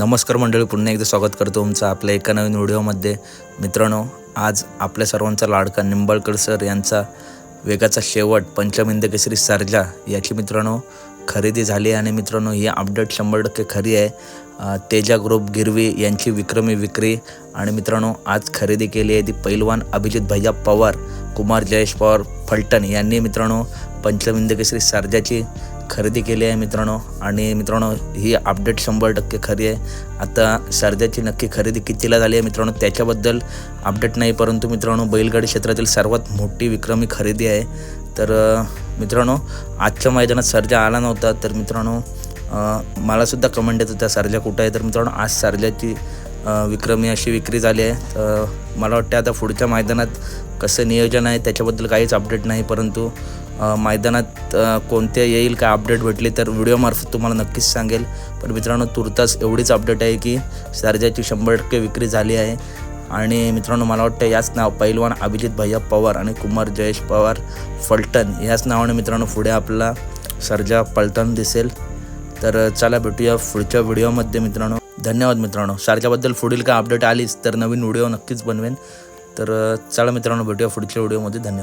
नमस्कार मंडळी पुन्हा एकदा स्वागत करतो तुमचं आपल्या एका नवीन व्हिडिओमध्ये. मित्रांनो आज आपल्या सर्वांचा लाडका निंबाळकर सर यांचा वेगाचा शेवट पंचमिंद केसरी सर्जा याची मित्रांनो खरेदी झाली आणि मित्रांनो ही अपडेट शंभर टक्के खरी आहे. तेजा ग्रुप गिरवी यांची विक्रमी विक्री. आणि मित्रांनो आज खरेदी केली आहे ती पैलवान अभिजित भैया पवार कुमार जयेश पवार फलटण यांनी मित्रांनो पंचमिंद केसरी सर्जाची खरेदी केली आहे मित्रांनो. आणि मित्रांनो ही अपडेट शंभर टक्के खरी आहे. आता सर्जाची नक्की खरेदी कितीला झाली आहे मित्रांनो त्याच्याबद्दल अपडेट नाही परंतु मित्रांनो बैलगाडी क्षेत्रातील सर्वात मोठी विक्रमी खरेदी आहे. तर मित्रांनो आजच्या मैदानात सर्जा आला नव्हता तर मित्रांनो मलासुद्धा कमेंट येत होत्या सर्जा कुठं आहे? तर मित्रांनो आज सर्जाची विक्रमी अशी विक्री झाली आहे. तर मला वाटते आता पुढच्या मैदानात कसं नियोजन आहे त्याच्याबद्दल काहीच अपडेट नाही परंतु मैदानात कोणते येईल काय अपडेट भेटली तर व्हिडिओमार्फत तुम्हाला नक्कीच सांगेल. पण मित्रांनो तुर्तास एवढीच अपडेट आहे की सर्जाची शंभर टक्के विक्री झाली आहे. आणि मित्रांनो मला वाटतं याच नाव पैलवान अभिजित भैया पवार आणि कुमार जयेश पवार फलटण याच नावाने मित्रांनो पुढे आपला सर्जा पलटण दिसेल. तर चला भेटूया पुढच्या व्हिडिओमध्ये मित्रांनो. धन्यवाद मित्रांनो. सारख्याबद्दल पुढील काय अपडेट आलीच तर नवीन व्हिडिओ नक्कीच बनवेन. तर चला मित्रांनो भेटूया पुढच्या व्हिडिओमध्ये. धन्यवाद.